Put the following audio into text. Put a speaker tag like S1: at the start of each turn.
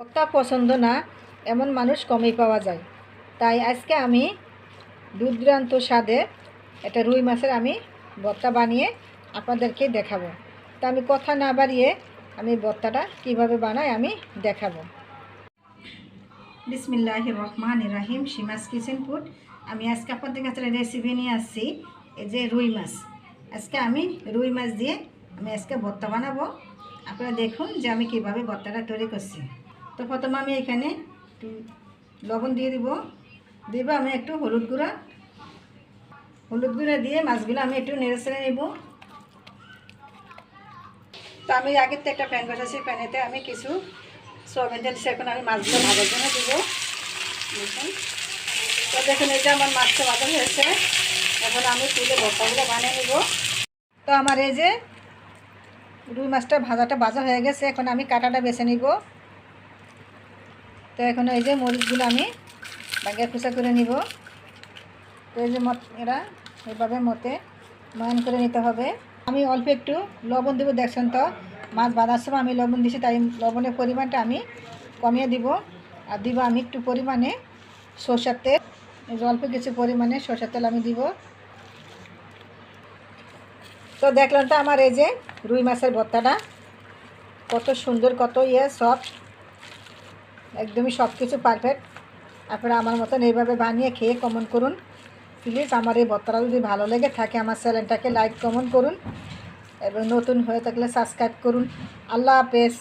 S1: ভর্তা পছন্দ না, এমন মানুষ কমই পাওয়া যায়। তাই আজকে আমি দুর্দান্ত স্বাদে এটা রুই মাছের আমি ভর্তা বানিয়ে আপনাদেরকে দেখাবো। তা আমি কথা না বাড়িয়ে আমি ভর্তাটা কীভাবে বানাই আমি দেখাবো। বিসমিল্লাহ রহমান রাহিম, সীমাস কিচেন ফুড। আমি আজকে আপনাদের কাছে রেসিপি নিয়ে আসছি, এই যে রুই মাছ। আজকে আমি রুই মাছ দিয়ে আমি আজকে ভর্তা বানাবো। আপনারা দেখুন যে আমি কীভাবে ভর্তাটা তৈরি করছি। তো প্রথমে আমি এখানে লবণ দিয়ে দিব। দিব আমি একটু হলুদ গুঁড়া। হলুদ গুঁড়া দিয়ে মাছগুলো আমি একটু নেড়ে চেড়ে নেব। তো আমি আগের তো একটা প্যান বসাচ্ছি প্যানেতে আমি কিছু সোয়াবিন তেল সেখানে আমি মাছগুলো ভাজার জন্য দিব। তো দেখুন, এই যে আমার মাছটা ভাজা হয়েছে। এখন আমি তুলে ভর্তাগুলো বানিয়ে নেব। তো আমার এই যে রুই মাছটা ভাজাটা ভাজা হয়ে গেছে, এখন আমি কাঁটাটা বেছে নিব। তো এখন এই যে মরিচগুলো আমি বাগিয়ে খুচা করে নিব। তো এই যে মত, এরা এভাবে মতে ময়ন করে নিতে হবে। আমি অল্প একটু লবণ দেবো, দেখছেন তো? মাছ বাঁধার সময় আমি লবণ দিছি, তাই লবণের পরিমাণটা আমি কমিয়ে দিব। আর দিব আমি একটু পরিমাণে সরষের তেল। অল্প কিছু পরিমাণে সরষের তেল আমি দিব। তো দেখলাম তো আমার এই যে রুই মাছের ভর্তাটা। কত সুন্দর, কত ইয়ে সফট একদমই সব কিছু পারফেক্ট আপনারা আমার মতন এইভাবে বানিয়ে খেয়ে কমেন্ট করুন। প্লিজ আমার এই ভর্তাটা যদি ভালো লেগে থাকে আমার চ্যানেলটাকে লাইক কমেন্ট করুন। এবং নতুন হয়ে থাকলে সাবস্ক্রাইব করুন। আল্লাহ হাফেজ।